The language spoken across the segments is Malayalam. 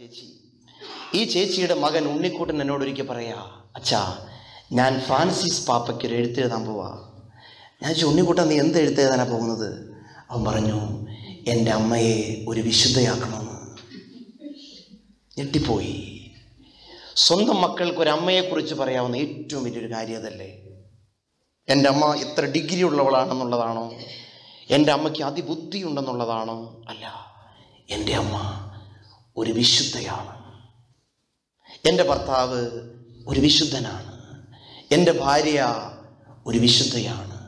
ചേച്ചി. ഈ ചേച്ചിയുടെ മകൻ ഉണ്ണിക്കൂട്ടൻ എന്നോട് ഒരിക്കൽ പറയാ അച്ഛാ ഞാൻ ഫ്രാൻസിസ് പാപ്പയ്ക്ക് ഒരു എഴുത്തെഴുതാൻ പോവാ. ഞാൻ ചോദിച്ചു ഉണ്ണിക്കൂട്ടൻ നീ എന്ത് എഴുത്തെഴുതാനാ പോകുന്നത്? അവൻ പറഞ്ഞു എന്റെ അമ്മയെ ഒരു വിശുദ്ധയാക്കണമെന്ന്. ഞെട്ടിപ്പോയി. സ്വന്തം മക്കൾക്ക് ഒരു അമ്മയെക്കുറിച്ച് പറയാവുന്ന ഏറ്റവും വലിയൊരു കാര്യം അതല്ലേ? എന്റെ അമ്മ ഇത്ര ഡിഗ്രി ഉള്ളവളാണെന്നുള്ളതാണോ? എന്റെ അമ്മയ്ക്ക് അതിബുദ്ധി ഉണ്ടെന്നുള്ളതാണോ? അല്ല എന്റെ അമ്മ ഒരു വിശുദ്ധയാണ്. എന്റെ ഭർത്താവ് ഒരു വിശുദ്ധനാണ്. എന്റെ ഭാര്യ ഒരു വിശുദ്ധയാണ്.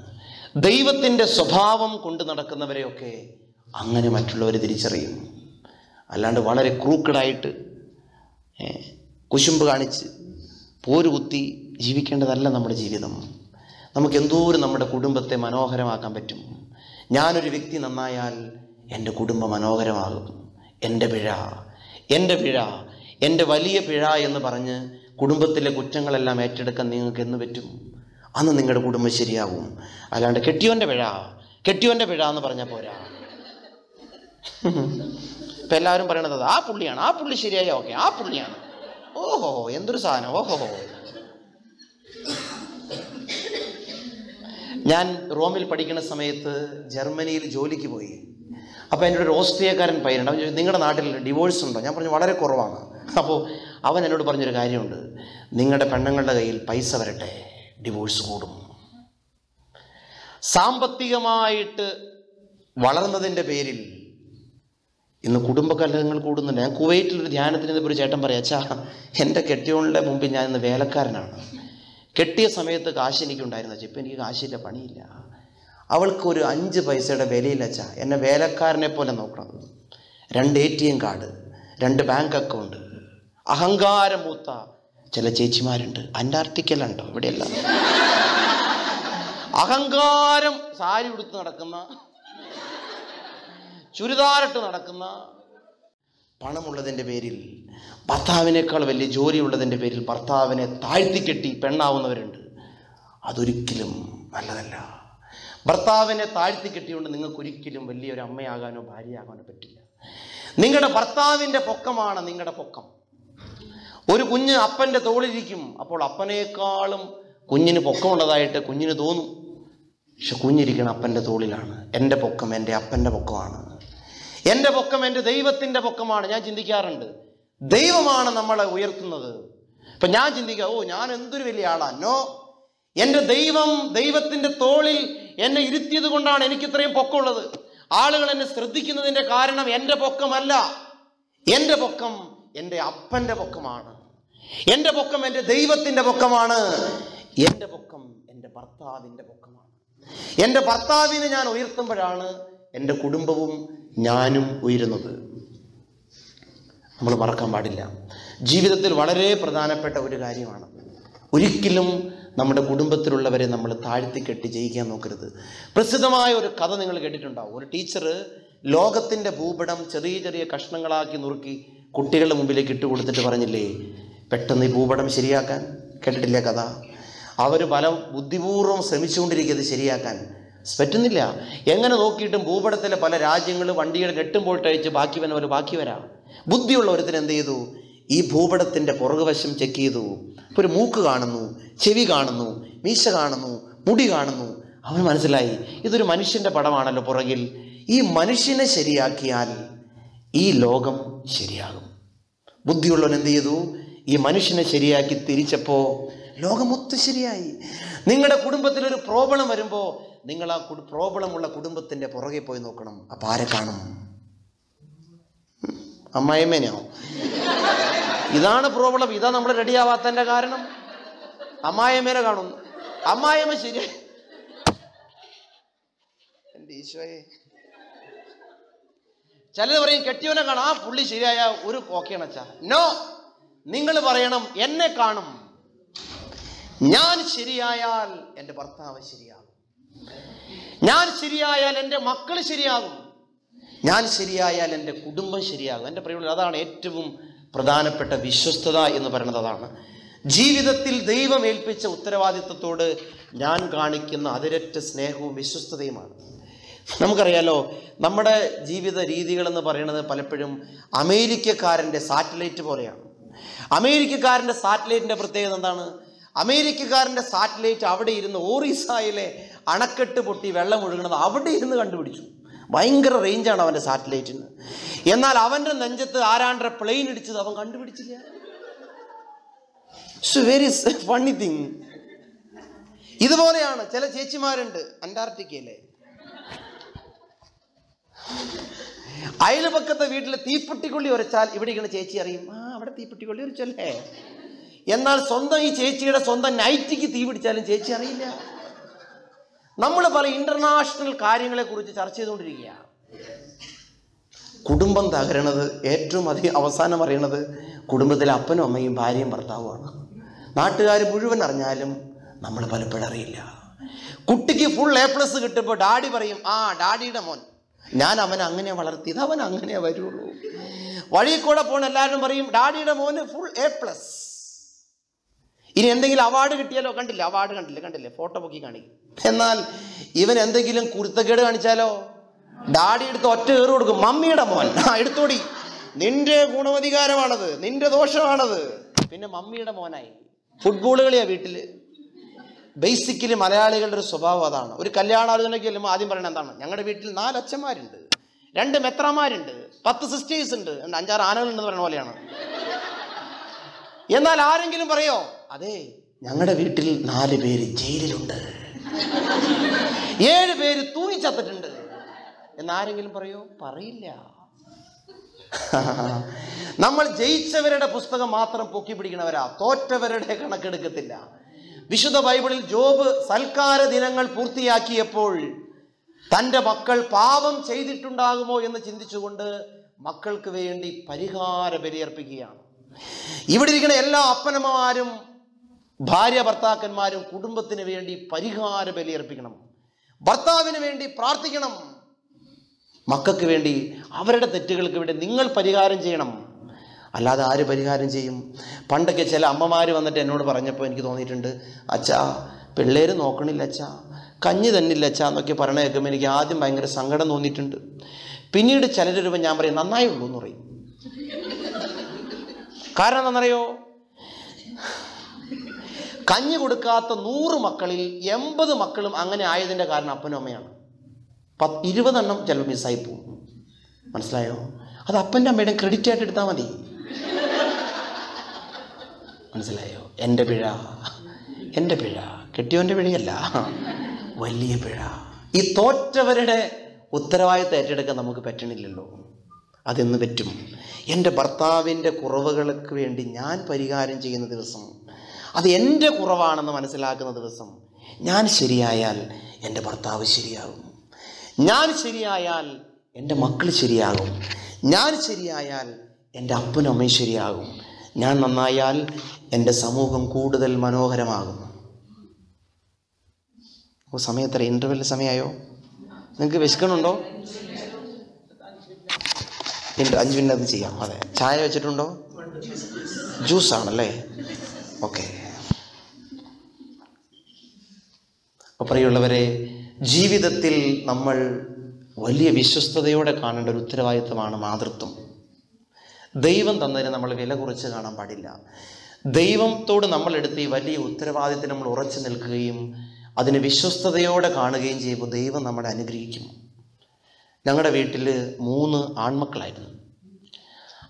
ദൈവത്തിന്റെ സ്വഭാവം കൊണ്ട് നടക്കുന്നവരെയൊക്കെ അങ്ങനെ മറ്റുള്ളവർ തിരിച്ചറിയും. അല്ലാണ്ട് വളരെ ക്രൂക്കഡായിട്ട് കുശുമ്പ് കാണിച്ച് പോരുകുത്തി ജീവിക്കേണ്ടതല്ല നമ്മുടെ ജീവിതം. നമുക്ക് എന്തോരം നമ്മുടെ കുടുംബത്തെ മനോഹരമാക്കാൻ പറ്റും. ഞാനൊരു വ്യക്തി നന്നായാൽ എന്റെ കുടുംബം മനോഹരമാകും. എന്റെ പിഴ എന്റെ പിഴ എന്റെ വലിയ പിഴ എന്ന് പറഞ്ഞ് കുടുംബത്തിലെ കുറ്റങ്ങളെല്ലാം ഏറ്റെടുക്കാൻ നിങ്ങൾക്ക് എന്ന് പറ്റും? അന്ന് നിങ്ങളുടെ കുടുംബം ശരിയാകും. അല്ലാണ്ട് കെട്ടിയോന്റെ പിഴ കെട്ടിയോന്റെ പിഴ എന്ന് പറഞ്ഞാൽ പോരാ. ഇപ്പം എല്ലാവരും പറയണത് ആ പുള്ളിയാണ് ആ പുള്ളി ശരിയായ ഓക്കെ ആ പുള്ളിയാണ്. ഓഹോ എന്തൊരു സാധനം ഓഹോ. ഞാൻ റോമിൽ പഠിക്കുന്ന സമയത്ത് ജർമ്മനിയിൽ ജോലിക്ക് പോയി. അപ്പോൾ എന്റെ ഒരു ഓസ്ട്രിയക്കാരൻ പയ്യനുണ്ട്. അവൻ നിങ്ങളുടെ നാട്ടിൽ ഡിവോഴ്സ് ഉണ്ടോ? ഞാൻ പറഞ്ഞു വളരെ കുറവാണ്. അപ്പോൾ അവൻ എന്നോട് പറഞ്ഞൊരു കാര്യമുണ്ട്. നിങ്ങളുടെ പെണ്ണുങ്ങളുടെ കയ്യിൽ പൈസ വരട്ടെ ഡിവോഴ്സ് കൂടും. സാമ്പത്തികമായിട്ട് വളർന്നതിന്റെ പേരിൽ ഇന്ന് കുടുംബകലഹങ്ങൾ കൂടുന്നുണ്ട്. ഞാൻ കുവൈറ്റിൽ ഒരു ധ്യാനത്തിന് ഒരു ചേട്ടൻ പറയാം അച്ഛാ എന്റെ കെട്ടിയോണിന്റെ മുമ്പിൽ ഞാൻ ഇന്ന് വേലക്കാരനാണ്. കെട്ടിയ സമയത്ത് കാശ് എനിക്കുണ്ടായിരുന്നു അച്ഛാ. ഇപ്പം എനിക്ക് കാശില്ല പണിയില്ല. അവൾക്ക് ഒരു അഞ്ച് പൈസയുടെ വിലയില്ല ചാ എന്നെ വേലക്കാരനെ പോലെ നോക്കണം. രണ്ട് എ ടി എം കാർഡ് രണ്ട് ബാങ്ക് അക്കൗണ്ട്. അഹങ്കാരം മൂത്ത ചില ചേച്ചിമാരുണ്ട്. അന്റാർട്ടിക്കലുണ്ടോ ഇവിടെയല്ല. അഹങ്കാരം സാരി ഉടുത്ത് നടക്കുന്ന ചുരിദാറിട്ട് നടക്കുന്ന പണമുള്ളതിന്റെ പേരിൽ ഭർത്താവിനേക്കാൾ വലിയ ജോലിയുള്ളതിന്റെ പേരിൽ ഭർത്താവിനെ താഴ്ത്തിക്കെട്ടി പെണ്ണാവുന്നവരുണ്ട്. അതൊരിക്കലും നല്ലതല്ല. ഭർത്താവിനെ താഴ്ത്തിക്കെട്ടിയുകൊണ്ട് നിങ്ങൾക്ക് ഒരിക്കലും വലിയൊരു അമ്മയാകാനോ ഭാര്യയാകാനോ പറ്റില്ല. നിങ്ങളുടെ ഭർത്താവിന്റെ പൊക്കമാണ് നിങ്ങളുടെ പൊക്കം. ഒരു കുഞ്ഞ് അപ്പന്റെ തോളിലിരിക്കും അപ്പോൾ അപ്പനേക്കാളും കുഞ്ഞിന് പൊക്കമുള്ളതായിട്ട് കുഞ്ഞിന് തോന്നും. പക്ഷെ കുഞ്ഞിരിക്കണം അപ്പന്റെ തോളിലാണ്. എന്റെ പൊക്കം എന്റെ അപ്പന്റെ പൊക്കമാണ്. എന്റെ പൊക്കം എന്റെ ദൈവത്തിന്റെ പൊക്കമാണ്. ഞാൻ ചിന്തിക്കാറുണ്ട് ദൈവമാണ് നമ്മളെ ഉയർത്തുന്നത്. ഇപ്പം ഞാൻ ചിന്തിക്കുക ഓ ഞാൻ എന്തൊരു വലിയ ആളാ. നോ എന്റെ ദൈവം ദൈവത്തിന്റെ തോളിൽ എന്നെ ഇരുത്തിയത് കൊണ്ടാണ് എനിക്ക് ഇത്രയും പൊക്കമുള്ളത്. ആളുകൾ എന്നെ ശ്രദ്ധിക്കുന്നതിന്റെ കാരണം എന്റെ പൊക്കമല്ല. എന്റെ പൊക്കം എന്റെ അപ്പന്റെ പൊക്കമാണ്. എന്റെ പൊക്കം എന്റെ ദൈവത്തിന്റെ പൊക്കമാണ്. എന്റെ പൊക്കം എന്റെ ഭർത്താവിന്റെ പൊക്കമാണ്. എന്റെ ഭർത്താവിനെ ഞാൻ ഉയർത്തുമ്പോഴാണ് എന്റെ കുടുംബവും ഞാനും ഉയരുന്നത്. നമ്മൾ മറക്കാൻ പാടില്ല. ജീവിതത്തിൽ വളരെ പ്രധാനപ്പെട്ട ഒരു കാര്യമാണ്. ഒരിക്കലും നമ്മുടെ കുടുംബത്തിലുള്ളവരെ നമ്മൾ താഴ്ത്തിക്കെട്ടി ജയിക്കാൻ നോക്കരുത്. പ്രസിദ്ധമായ ഒരു കഥ നിങ്ങൾ കേട്ടിട്ടുണ്ടാവും. ഒരു ടീച്ചർ ലോകത്തിന്റെ ഭൂപടം ചെറിയ ചെറിയ കഷ്ണങ്ങളാക്കി നുറുക്കി കുട്ടികളുടെ മുമ്പിലേക്ക് ഇട്ട് കൊടുത്തിട്ട് പറഞ്ഞില്ലേ പെട്ടെന്ന് ഈ ഭൂപടം ശരിയാക്കാൻ? കേട്ടിട്ടില്ല കഥ? അവർ പല ബുദ്ധിപൂർവം ശ്രമിച്ചുകൊണ്ടിരിക്കുന്നത് ശരിയാക്കാൻ. പറ്റുന്നില്ല. എങ്ങനെ നോക്കിയിട്ടും ഭൂപടത്തിലെ പല രാജ്യങ്ങളും വണ്ടിയുടെ നെട്ടും പോയിട്ട് ബാക്കി വന്ന പോലെ ബാക്കി വരാം. ബുദ്ധിയുള്ള ഒരുത്തിന് എന്ത് ചെയ്തു? ഈ ഭൂപടത്തിന്റെ പുറകുവശം ചെക്ക് ചെയ്തു. ഒരു മൂക്ക് കാണുന്നു ചെവി കാണുന്നു മീശ കാണുന്നു മുടി കാണുന്നു. അവന് മനസ്സിലായി ഇതൊരു മനുഷ്യന്റെ പടമാണല്ലോ പുറകിൽ. ഈ മനുഷ്യനെ ശരിയാക്കിയാൽ ഈ ലോകം ശരിയാകും. ബുദ്ധിയുള്ളവൻ എന്ത് ചെയ്തു? ഈ മനുഷ്യനെ ശരിയാക്കി തിരിച്ചപ്പോൾ ലോകം മൊത്തം ശരിയായി. നിങ്ങളുടെ കുടുംബത്തിൽ ഒരു പ്രോബ്ലം വരുമ്പോൾ നിങ്ങൾ ആ പ്രോബ്ലം ഉള്ള കുടുംബത്തിന്റെ പുറകെ പോയി നോക്കണം. അപ്പം ആരെ കാണും? അമ്മായിമ്മേനെയോ ഇതാണ് പ്രോബ്ലം ഇതാ നമ്മൾ റെഡി ആവാത്തതിന്റെ കാരണം. അമ്മായിമ്മേനെ കാണുന്നു. അമ്മായിമ്മ ശരി. എന്റെ ചിലത് പറയും കെട്ടിയവനെ കാണാം. ആ പുള്ളി ശരിയായ ഒരു ഓക്കെയാണ് അച്ഛാ. നോ നിങ്ങൾ പറയണം എന്നെ കാണും. ഞാൻ ശരിയായാൽ എന്റെ ഭർത്താവ് ശരിയാകും. ഞാൻ ശരിയായാൽ എന്റെ മക്കൾ ശരിയാകും. ഞാൻ ശരിയായാൽ എന്റെ കുടുംബം ശരിയാകും. എന്റെ പ്രിയമുള്ള അതാണ് ഏറ്റവും പ്രധാനപ്പെട്ട വിശ്വസ്തത എന്ന് പറയുന്നത് അതാണ് ജീവിതത്തിൽ ദൈവം ഏൽപ്പിച്ച ഉത്തരവാദിത്വത്തോട് ഞാൻ കാണിക്കുന്ന അതിരറ്റ സ്നേഹവും വിശ്വസ്തതയുമാണ്. നമുക്കറിയാലോ നമ്മുടെ ജീവിത രീതികൾ എന്ന് പറയുന്നത് പലപ്പോഴും അമേരിക്കക്കാരന്റെ സാറ്റലൈറ്റ് പോലെയാണ്. അമേരിക്കക്കാരന്റെ സാറ്റലൈറ്റിന്റെ പ്രത്യേകത എന്താണ്? അമേരിക്കക്കാരന്റെ സാറ്റലൈറ്റ് അവിടെ ഇരുന്ന് ഓറിസായിലെ അണക്കെട്ട് പൊട്ടി വെള്ളം ഒഴുകുന്നത് അവിടെ ഇരുന്ന് കണ്ടുപിടിച്ചു. ഭയങ്കര റേഞ്ചാണ് അവന്റെ സാറ്റലൈറ്റിന് എന്നാൽ അവന്റെ നെഞ്ചത്ത് ആരാണ്ടര പ്ലെയിൻ ഇടിച്ചത് അവൻ കണ്ടുപിടിച്ചില്ല. ഇറ്റ്സ് വെരി ഫണ്ണി തിങ് ഇതുപോലെയാണ് ചില ചേച്ചിമാരുണ്ട് അന്റാർട്ടിക്കയിലെ. അയൽപക്കത്തെ വീട്ടിൽ തീപ്പെട്ടിക്കൊള്ളി ഉരച്ചാൽ ഇവിടെ ഇങ്ങനെ ചേച്ചി അറിയും ആ അവിടെ തീപ്പെട്ടിക്കൊള്ളി ഉരച്ചല്ലേ എന്നാൽ സ്വന്തം ഈ ചേച്ചിയുടെ സ്വന്തം നൈറ്റിക്ക് തീ പിടിച്ചാലും ചേച്ചി അറിയില്ല. നമ്മൾ പല ഇന്റർനാഷണൽ കാര്യങ്ങളെ കുറിച്ച് ചർച്ച ചെയ്തുകൊണ്ടിരിക്കുകയാണ് കുടുംബം തകരണത് ഏറ്റവും അധികം അവസാനം അറിയണത് കുടുംബത്തിലെ അപ്പനും അമ്മയും ഭാര്യയും ഭർത്താവുമാണ്. നാട്ടുകാർ മുഴുവൻ അറിഞ്ഞാലും നമ്മൾ പലപ്പോഴും അറിയില്ല. കുട്ടിക്ക് ഫുൾ എ പ്ലസ് കിട്ടുമ്പോൾ ഡാഡി പറയും ആ ഡാഡിയുടെ മോൻ. ഞാൻ അവനെ അങ്ങനെ വളർത്തിയത് അവൻ അങ്ങനെ വരുള്ളൂ. വഴിയിൽ കൂടെ പോകണ എല്ലാവരും പറയും ഡാഡിയുടെ മോന് ഫുൾ എ പ്ലസ് ഇനി എന്തെങ്കിലും അവാർഡ് കിട്ടിയാലോ? കണ്ടില്ല? അവാർഡ് കണ്ടില്ല? കണ്ടില്ലേ? ഫോട്ടോ പൊക്കി കാണിക്കും. എന്നാൽ ഇവൻ എന്തെങ്കിലും കുരുത്തക്കേട് കാണിച്ചാലോ? ഡാഡി എടുത്ത് ഒറ്റ കയറി കൊടുക്കും. മമ്മിയുടെ മോൻ. ആ എടുത്തോടി. നിന്റെ ഗുണമധികാരമാണത്. നിന്റെ ദോഷമാണത്. പിന്നെ മമ്മിയുടെ മോനായി. ഫുട്ബോൾ കളിയാ വീട്ടിൽ. ബേസിക്കലി മലയാളികളുടെ ഒരു സ്വഭാവം അതാണ്. ഒരു കല്യാണാലോചനയ്ക്ക് ചെല്ലുമ്പോൾ ആദ്യം പറയണത് എന്താണ്? ഞങ്ങളുടെ വീട്ടിൽ നാല് അച്ഛന്മാരുണ്ട്. രണ്ട് മെത്രമാരുണ്ട് പത്ത് സിസ്റ്റേഴ്സ് ഉണ്ട്. അഞ്ചാറ് ആനകളുണ്ടെന്ന് പറയുന്ന പോലെയാണ്. എന്നാൽ ആരെങ്കിലും പറയോ? അതെ ഞങ്ങളുടെ വീട്ടിൽ നാല് പേര് ജയിലിലുണ്ട്. ഏഴ് പേര് തൂങ്ങിച്ചത്തിട്ടുണ്ട്. എന്നാരെങ്കിലും പറയോ? പറയില്ല. നമ്മൾ ജയിച്ചവരുടെ പുസ്തകം മാത്രം പൊക്കി പിടിക്കണവരാ. തോറ്റവരുടെ കണക്കെടുക്കത്തില്ല. വിശുദ്ധ ബൈബിളിൽ ജോബ് സൽക്കാര ദിനങ്ങൾ പൂർത്തിയാക്കിയപ്പോൾ തന്റെ മക്കൾ പാപം ചെയ്തിട്ടുണ്ടാകുമോ എന്ന് ചിന്തിച്ചുകൊണ്ട് മക്കൾക്ക് വേണ്ടി പരിഹാര ബലിയർപ്പിക്കുകയാണ് ഇവിടെ ഇരിക്കുന്ന എല്ലാ അപ്പനമ്മമാരും ഭാര്യ ഭർത്താക്കന്മാരും കുടുംബത്തിന് വേണ്ടി പരിഹാര ബലിയർപ്പിക്കണം. ഭർത്താവിന് വേണ്ടി പ്രാർത്ഥിക്കണം. മക്കൾക്ക് വേണ്ടി അവരുടെ തെറ്റുകൾക്ക് വേണ്ടി നിങ്ങൾ പരിഹാരം ചെയ്യണം. അല്ലാതെ ആര് പരിഹാരം ചെയ്യും? പണ്ടൊക്കെ ചില അമ്മമാർ വന്നിട്ട് എന്നോട് പറഞ്ഞപ്പോൾ എനിക്ക് തോന്നിയിട്ടുണ്ട് അച്ഛാ പിള്ളേർ നോക്കണില്ല അച്ഛാ കഞ്ഞി തന്നില്ല അച്ഛാ എന്നൊക്കെ പറയണ കേൾക്കുമ്പോൾ എനിക്ക് ആദ്യം ഭയങ്കര സങ്കടം തോന്നിയിട്ടുണ്ട്. പിന്നീട് ചിലർ വരുമ്പോൾ ഞാൻ പറയും നന്നായി ഉള്ളൂ എന്ന് പറയും. കാരണം എന്താണെന്നറിയോ കഞ്ഞി കൊടുക്കാത്ത നൂറ് മക്കളിൽ എൺപത് മക്കളും അങ്ങനെ ആയതിന്റെ കാരണം അപ്പനും അമ്മയാണ്. പത്ത് ഇരുപതെണ്ണം ചിലപ്പോൾ മിസ്സായി പോകും. മനസ്സിലായോ? അത് അപ്പന്റെ അമ്മയുടെ ക്രെഡിറ്റ് ആയിട്ട് എടുത്താൽ മതി. മനസ്സിലായോ? എന്റെ പിഴ. എന്റെ പിഴ. കെട്ടിയോന്റെ പിഴയല്ല. വലിയ പിഴ. ഈ തോറ്റവരുടെ ഉത്തരവാദിത്തം ഏറ്റെടുക്കാൻ നമുക്ക് പറ്റണില്ലല്ലോ. അതെന്ന് പറ്റും എന്റെ ഭർത്താവിന്റെ കുറവുകൾക്ക് വേണ്ടി ഞാൻ പരിഹാരം ചെയ്യുന്ന ദിവസം അത് എന്റെ കുറവാണെന്ന് മനസ്സിലാക്കുന്ന ദിവസം ഞാൻ ശരിയായാൽ എന്റെ ഭർത്താവ് ശരിയാകും. ഞാൻ ശരിയായാൽ എന്റെ മക്കൾ ശരിയാകും. ഞാൻ ശരിയായാൽ എന്റെ അപ്പനും അമ്മയും ശരിയാകും. ഞാൻ നന്നായാൽ എന്റെ സമൂഹം കൂടുതൽ മനോഹരമാകും. ഓ സമയത്തര ഇന്റർവെല്ലിന്റെ സമയമായോ? നിങ്ങൾക്ക് വിശക്കണുണ്ടോ? ഉണ്ട് അഞ്ച് മിനിറ്റ് അത് ചെയ്യാം. അതെ. ചായ വെച്ചിട്ടുണ്ടോ? ജ്യൂസ് ആണല്ലേ ഓക്കെ. അപ്പോൾ പ്രിയമുള്ളവരെ ജീവിതത്തിൽ നമ്മൾ വലിയ വിശ്വസ്തയോടെ കാണേണ്ട ഒരു ഉത്തരവാദിത്വമാണ് മാതൃത്വം. ദൈവം തന്നതിന് നമ്മൾ വില കുറച്ച് കാണാൻ പാടില്ല. ദൈവത്തോട് നമ്മളെടുത്ത് ഈ വലിയ ഉത്തരവാദിത്തം നമ്മൾ ഉറച്ചു നിൽക്കുകയും അതിന് വിശ്വസ്തയോടെ കാണുകയും ചെയ്യുമ്പോൾ ദൈവം നമ്മളെ അനുഗ്രഹിക്കും. ഞങ്ങളുടെ വീട്ടിൽ മൂന്ന് ആൺമക്കളായിരുന്നു.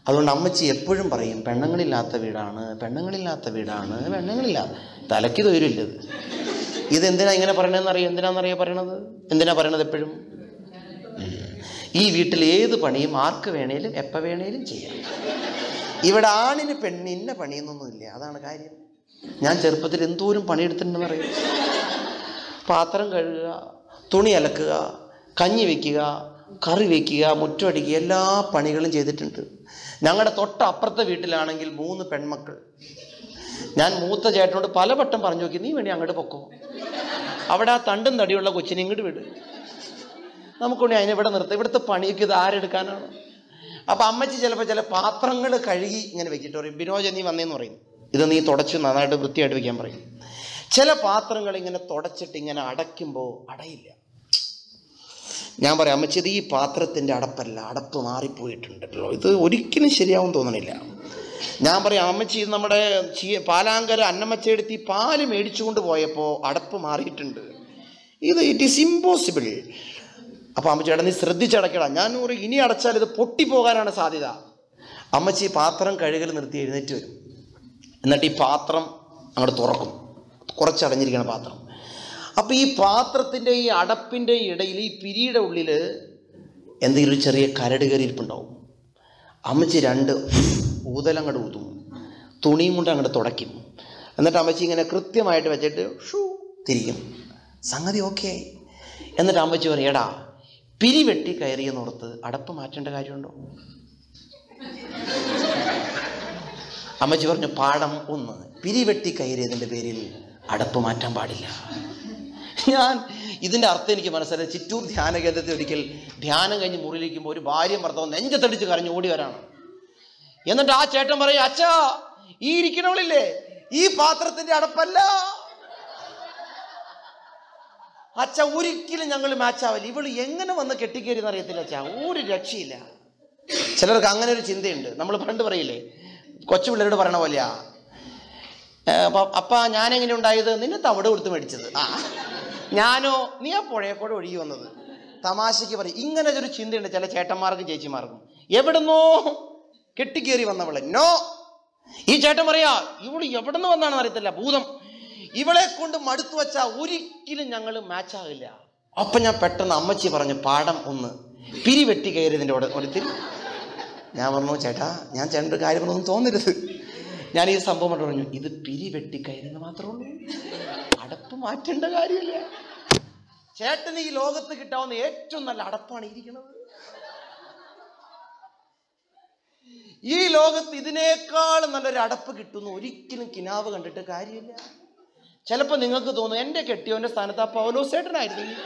അതുകൊണ്ട് അമ്മച്ചി എപ്പോഴും പറയും പെണ്ണുങ്ങളില്ലാത്ത വീടാണ് പെണ്ണുങ്ങളില്ലാത്ത വീടാണ് പെണ്ണുങ്ങളില്ല. തലയ്ക്ക് തൊഴിലില്ലത് ഇതെന്തിനാ ഇങ്ങനെ പറയണതെന്ന് അറിയാം എന്തിനാണെന്നറിയാം പറയണത്? എന്തിനാ പറയണത് എപ്പോഴും? ഈ വീട്ടിൽ ഏത് പണിയും ആർക്ക് വേണേലും എപ്പോൾ വേണേലും ചെയ്യാം. ഇവിടെ ആണിന് പെണ്ണിന്ന പണിയെന്നൊന്നുമില്ല. അതാണ് കാര്യം. ഞാൻ ചെറുപ്പത്തിൽ എന്തോരം പണിയെടുത്തിട്ടുണ്ടെന്ന് അറിയാം പാത്രം കഴുകുക തുണി അലക്കുക കഞ്ഞി വെക്കുക കറി വയ്ക്കുക മുറ്റമടിക്കുക എല്ലാ പണികളും ചെയ്തിട്ടുണ്ട്. ഞങ്ങളുടെ തൊട്ടപ്പുറത്തെ വീട്ടിലാണെങ്കിൽ മൂന്ന് പെൺമക്കൾ. ഞാൻ മൂത്ത ചേട്ടനോട് പലവട്ടം പറഞ്ഞു നോക്കി നീ വേണ്ടി അങ്ങോട്ട് പൊക്കോ. അവിടെ ആ തണ്ടും തടിയുള്ള കൊച്ചിനെ ഇങ്ങോട്ട് വിട്. നമുക്കൊണ്ടി അതിനെ ഇവിടെ നിർത്താം. ഇവിടുത്തെ പണിയൊക്കെ ഇത് ആരെടുക്കാനാണ്? അപ്പം അമ്മച്ചി ചിലപ്പോൾ ചില പാത്രങ്ങൾ കഴുകി ഇങ്ങനെ വെച്ചിട്ട് പറയും ബിനോജ നീ വന്നേന്ന് പറയും. ഇത് നീ തുടച്ച് നന്നായിട്ട് വൃത്തിയായിട്ട് വെക്കാൻ പറയും. ചില പാത്രങ്ങൾ ഇങ്ങനെ തുടച്ചിട്ട് ഇങ്ങനെ അടയ്ക്കുമ്പോൾ അടയില്ല. ഞാൻ പറയാം അമ്മച്ചി ഈ പാത്രത്തിന്റെ അടപ്പല്ല. അടപ്പ് മാറിപ്പോയിട്ടുണ്ടല്ലോ. ഇത് ഒരിക്കലും ശരിയാവും തോന്നണില്ല. ഞാൻ പറയാം അമ്മച്ചി നമ്മുടെ പാലാങ്കര അന്നമ്മച്ചെടുത്ത് ഈ പാൽ മേടിച്ചുകൊണ്ട് പോയപ്പോൾ അടപ്പ് മാറിയിട്ടുണ്ട്. ഇത് ഇറ്റ് ഈസ് ഇമ്പോസിബിൾ അപ്പോൾ അമ്മച്ചിയുടെ നീ ശ്രദ്ധിച്ചടക്കടാ ഞാൻ പറയും ഇനി അടച്ചാൽ ഇത് പൊട്ടിപ്പോകാനാണ് സാധ്യത. അമ്മച്ചി പാത്രം കഴുകൽ നിർത്തി എഴുന്നേറ്റ് വരും. എന്നിട്ട് ഈ പാത്രം അങ്ങോട്ട് തുറക്കും. കുറച്ചടഞ്ഞിരിക്കണം പാത്രം. അപ്പോൾ ഈ പാത്രത്തിന്റെ ഈ അടപ്പിന്റെ ഇടയിൽ ഈ പിരിയുടെ ഉള്ളിൽ എന്തെങ്കിലും ചെറിയ കരട് കയറിയിരിപ്പുണ്ടാവും. അമ്മച്ചി രണ്ട് ഊതലങ്ങോട്ട് ഊതും. തുണിയും കൊണ്ട് അങ്ങോട്ട് തുടയ്ക്കും. എന്നിട്ട് അമ്മച്ചി ഇങ്ങനെ കൃത്യമായിട്ട് വെച്ചിട്ട് ഷൂ തിരിക്കും. സംഗതി ഓക്കെ. ആയി എന്നിട്ട് അമ്മച്ചി പറയും എടാ വെട്ടി കയറിയെന്നോർത്ത് അടപ്പ് മാറ്റേണ്ട കാര്യമുണ്ടോ? അമ്മച്ചി പറഞ്ഞു പാഠം ഒന്ന്. പിരിവെട്ടി കയറിയതിന്റെ പേരിൽ അടപ്പ് മാറ്റാൻ പാടില്ല. ഞാൻ ഇതിന്റെ അർത്ഥം എനിക്ക് മനസ്സിലായി. ചിറ്റൂർ ധ്യാന കേന്ദ്രത്തിൽ ഒരിക്കൽ ധ്യാനം കഴിഞ്ഞ് മുറിയിലിരിക്കുമ്പോൾ ഒരു ഭാര്യ ഭർത്താവ് നെഞ്ചത്തടിച്ച് കരഞ്ഞ് ഓടി വരാണ്. എന്നിട്ട് ആ ചേട്ടൻ പറയും അച്ഛാ ഈ ഇരിക്കണവളില്ലേ? ഈ പാത്രത്തിന്റെ അടപ്പല്ല. അച്ഛ ഒരിക്കലും ഞങ്ങൾ മാച്ച് ആവില്ല. ഇവൾ എങ്ങനെ വന്ന് കെട്ടിക്കേറിയെന്ന് അറിയത്തില്ല അച്ഛ. ഒരു രക്ഷയില്ല. ചിലർക്ക് അങ്ങനെ ഒരു ചിന്തയുണ്ട്. നമ്മൾ പണ്ട് പറയില്ലേ കൊച്ചു പിള്ളേരോട് പറയണ പോലെയാ. അപ്പ ഞാൻ എങ്ങനെ ഉണ്ടായത് നിന്നെ തവിട് കൊടുത്ത് മേടിച്ചത്. ആ. ഞാനോ നീ ആ പുഴയെക്കൂടെ ഒഴുകി വന്നത്. തമാശയ്ക്ക് പറയും ഇങ്ങനെ ഒരു ചിന്തയുണ്ട് ചില ചേട്ടന്മാർക്കും ചേച്ചിമാർക്കും. എവിടുന്നോ കെട്ടിക്കേറി വന്നവളെ. നോ. ഈ ചേട്ടൻ പറയാ ഇവൾ എവിടുന്ന് വന്നാണെന്ന് അറിയത്തില്ല ഭൂതം. ഇവളെ കൊണ്ട് മടുത്തു വച്ചാൽ ഒരിക്കലും ഞങ്ങൾ മാച്ചാകില്ല അപ്പൊ ഞാൻ പെട്ടെന്ന് അമ്മച്ചി പറഞ്ഞു പാടം ഒന്ന് പിരിവെട്ടി കയറിയതിന്റെ ഒരത്തിൽ ഞാൻ പറഞ്ഞു ചേട്ടാ ഞാൻ ചേട്ടന്റെ കാര്യങ്ങളൊന്നും തോന്നരുത്. ഞാൻ ഈ സംഭവം പറഞ്ഞു ഇത് പിരി വെട്ടി കയറിയെന്ന് മാത്രമേ ഉള്ളൂ. അടപ്പ് മാറ്റേണ്ട കാര്യമില്ല. ചേട്ടന് ഈ ലോകത്ത് കിട്ടാവുന്ന ഏറ്റവും നല്ല അടപ്പാണ് ഇരിക്കുന്നത്. ഈ ലോകത്ത് ഇതിനേക്കാൾ നല്ലൊരു അടപ്പ് കിട്ടുന്നു. ഒരിക്കലും കിനാവ് കണ്ടിട്ട് കാര്യമില്ല. ചിലപ്പോൾ നിങ്ങൾക്ക് തോന്നും എന്റെ കെട്ടിയോന്റെ സ്ഥാനത്ത് ആ പൗലോസേട്ടനായിരുന്നു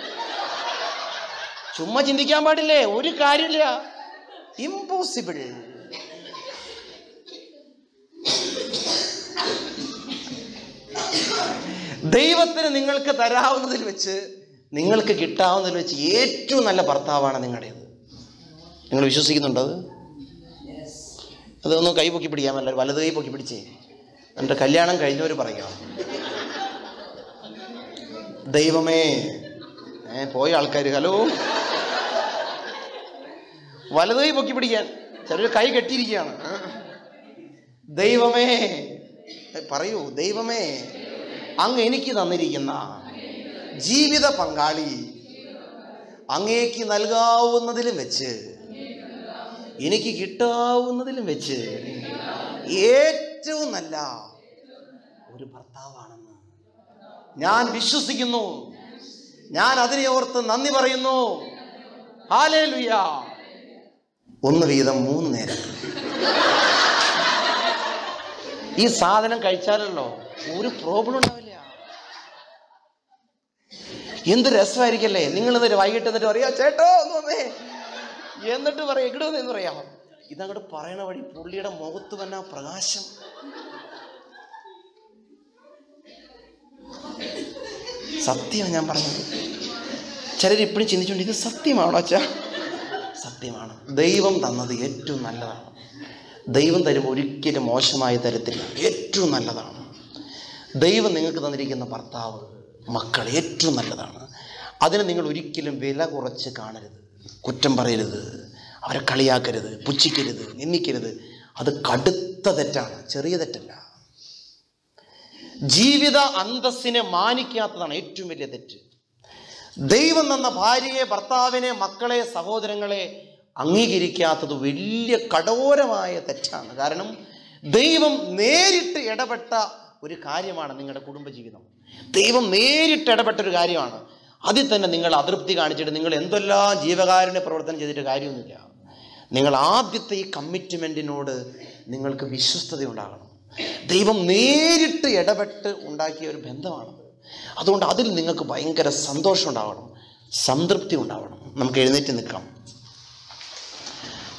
ചുമ്മാ ചിന്തിക്കാൻ പാടില്ലേ? ഒരു കാര്യമില്ല. ഇമ്പോസിബിൾ ദൈവത്തിന് നിങ്ങൾക്ക് തരാവുന്നതിൽ വെച്ച് നിങ്ങൾക്ക് കിട്ടാവുന്നതിൽ വെച്ച് ഏറ്റവും നല്ല ഭർത്താവാണ് നിങ്ങളുടേത്. നിങ്ങൾ വിശ്വസിക്കുന്നുണ്ടോ അത്? അതൊന്ന് കൈ പൊക്കി പിടിക്കാൻ പറ്റില്ല വലത് കൈ പൊക്കി പിടിച്ചേ. എന്റെ കല്യാണം കഴിഞ്ഞവർ പറയാം ദൈവമേ ഏ പോയ ആൾക്കാർ ഹലോ? വലത് കൈ പൊക്കി പിടിക്കാൻ. ചിലർ കൈ കെട്ടിയിരിക്കുകയാണ്. ദൈവമേ പറയൂ ദൈവമേ. അങ്ങ് എനിക്ക് തന്നിരിക്കുന്ന ജീവിത പങ്കാളി അങ്ങേക്ക് നൽകാവുന്നതിലും വെച്ച് എനിക്ക് കിട്ടാവുന്നതിലും വെച്ച് ഏറ്റവും നല്ല ഒരു ഭർത്താവാണെന്ന് ഞാൻ വിശ്വസിക്കുന്നു. ഞാൻ അതിനെ ഓർത്ത് നന്ദി പറയുന്നു. ഒന്ന് വീതം മൂന്ന് നേരം. ഈ സാധനം കഴിച്ചാലല്ലോ ഒരു പ്രോബ്ലം ഉണ്ടാവില്ല. എന്ത് രസമായിരിക്കല്ലേ? നിങ്ങൾ എന്നിട്ട് വൈകിട്ട് എന്നിട്ട് പറയാ ചേട്ടോ എന്ന് വന്നേ. എന്നിട്ട് പറയാം എവിടെ എന്ന് പറയാം. ഇതങ്ങോട്ട് പറയണ വഴി പുള്ളിയുടെ മുഖത്ത് തന്നെ പ്രകാശം. സത്യമാണ് ഞാൻ പറഞ്ഞത്. ചിലർ ഇപ്പോഴും ചിന്തിച്ചുകൊണ്ട് ഇത് സത്യമാണോ അച്ഛാ? സത്യമാണ്. ദൈവം തന്നത് ഏറ്റവും നല്ലതാണ്. ദൈവം തരുമ്പോൾ ഒരിക്കലും മോശമായി തരത്തില്ല ഏറ്റവും നല്ലതാണ്. ദൈവം നിങ്ങൾക്ക് തന്നിരിക്കുന്ന ഭർത്താവ് മക്കൾ ഏറ്റവും നല്ലതാണ്. അതിന് നിങ്ങൾ ഒരിക്കലും വില കുറച്ച് കാണരുത്. കുറ്റം പറയരുത്. അവരെ കളിയാക്കരുത്. പുച്ഛിക്കരുത്. നിന്ദിക്കരുത്. അത് കടുത്ത തെറ്റാണ്. ചെറിയ തെറ്റല്ല. ജീവിത അന്തസ്സിനെ മാനിക്കാത്തതാണ് ഏറ്റവും വലിയ തെറ്റ്. ദൈവം തന്ന ഭാര്യയെ ഭർത്താവിനെ മക്കളെ സഹോദരങ്ങളെ അംഗീകരിക്കാത്തത് വലിയ കടോരമായ തെറ്റാണ്. കാരണം ദൈവം നേരിട്ട് ഇടപെട്ട ഒരു കാര്യമാണ് നിങ്ങളുടെ കുടുംബജീവിതം. ദൈവം നേരിട്ട് ഇടപെട്ടൊരു കാര്യമാണ്. അതിൽ തന്നെ നിങ്ങൾ അതൃപ്തി കാണിച്ചിട്ട് നിങ്ങൾ എന്തെല്ലാം ജീവകാരുണ്യ പ്രവർത്തനം ചെയ്തിട്ട് കാര്യമൊന്നുമില്ല. നിങ്ങൾ ആദ്യത്തെ ഈ കമ്മിറ്റ്മെന്റിനോട് നിങ്ങൾക്ക് വിശ്വസ്തത ഉണ്ടാകണം ദൈവം നേരിട്ട് ഇടപെട്ട് ഉണ്ടാക്കിയ ഒരു ബന്ധമാണ്. അതുകൊണ്ട് അതിൽ നിങ്ങൾക്ക് ഭയങ്കര സന്തോഷം ഉണ്ടാവണം സംതൃപ്തി ഉണ്ടാവണം. നമുക്ക് എഴുന്നേറ്റ് നിൽക്കാം.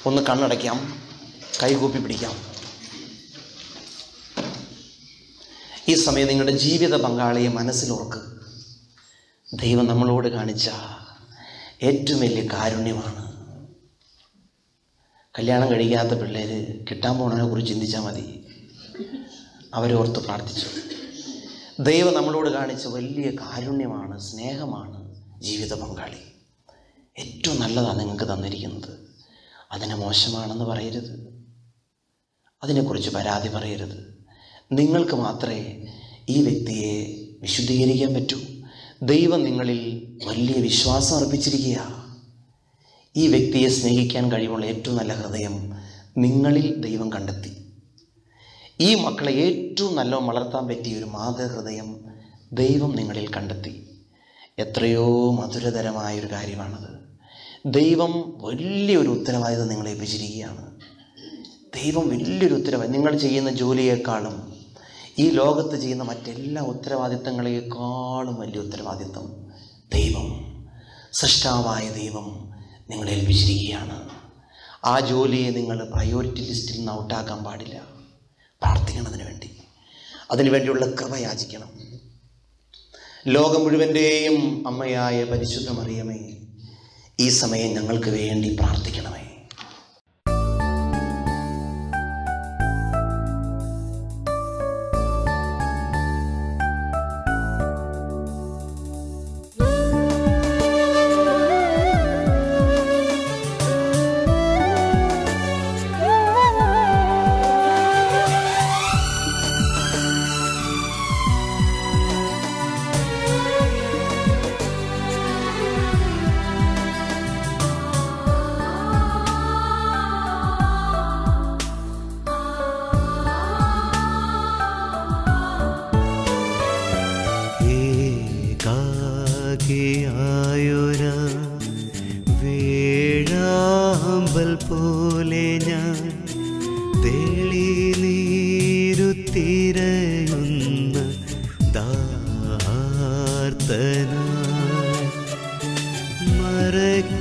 ഒന്ന് കണ്ണടയ്ക്കാം. കൈകൂപ്പി പിടിക്കാം. ഈ സമയം നിങ്ങളുടെ ജീവിത പങ്കാളിയെ മനസ്സിലോർക്ക് ദൈവം നമ്മളോട് കാണിച്ച ഏറ്റവും വലിയ കാരുണ്യമാണ്. കല്യാണം കഴിക്കാത്ത പിള്ളേർ കിട്ടാൻ പോണതിനെ കുറിച്ച് ചിന്തിച്ചാൽ മതി. അവരോർത്ത് പ്രാർത്ഥിച്ചു. ദൈവം നമ്മളോട് കാണിച്ച വലിയ കാരുണ്യമാണ് സ്നേഹമാണ് ജീവിത പങ്കാളി. ഏറ്റവും നല്ലതാണ് നിങ്ങൾക്ക് തന്നിരിക്കുന്നത്. അതിനെ മോശമാണെന്ന് പറയരുത്. അതിനെക്കുറിച്ച് പരാതി പറയരുത്. നിങ്ങൾക്ക് മാത്രമേ ഈ വ്യക്തിയെ വിശുദ്ധീകരിക്കാൻ പറ്റൂ. ദൈവം നിങ്ങളിൽ വലിയ വിശ്വാസം അർപ്പിച്ചിരിക്കുക ഈ വ്യക്തിയെ സ്നേഹിക്കാൻ കഴിവുള്ള ഏറ്റവും നല്ല ഹൃദയം നിങ്ങളിൽ ദൈവം കണ്ടെത്തി. ഈ മക്കളെ ഏറ്റവും നല്ല വളർത്താൻ പറ്റിയ ഒരു മാതൃഹൃദയം ദൈവം നിങ്ങളിൽ കണ്ടെത്തി. എത്രയോ മധുരതരമായൊരു കാര്യമാണത്. ദൈവം വലിയൊരു ഉത്തരവാദിത്തം നിങ്ങളെ ഏൽപ്പിച്ചിരിക്കുകയാണ്. ദൈവം വലിയൊരു ഉത്തരവാദിത്തം. നിങ്ങൾ ചെയ്യുന്ന ജോലിയേക്കാളും ഈ ലോകത്ത് ചെയ്യുന്ന മറ്റെല്ലാ ഉത്തരവാദിത്തങ്ങളെക്കാളും വലിയ ഉത്തരവാദിത്തം ദൈവം. സൃഷ്ടാവായ ദൈവം നിങ്ങളെ ഏൽപ്പിച്ചിരിക്കുകയാണ്. ആ ജോലിയെ നിങ്ങൾ പ്രയോറിറ്റി ലിസ്റ്റിൽ നിന്ന് ഔട്ടാക്കാൻ പാടില്ല. പ്രാർത്ഥിക്കണം അതിനു വേണ്ടി അതിനുവേണ്ടിയുള്ള കൃപ യാചിക്കണം. ലോകം മുഴുവന്റെയും അമ്മയായ പരിശുദ്ധമറിയമേ ഈ സമയം ഞങ്ങൾക്ക് വേണ്ടി പ്രാർത്ഥിക്കണമേ.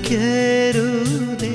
ಕೆರುದೇ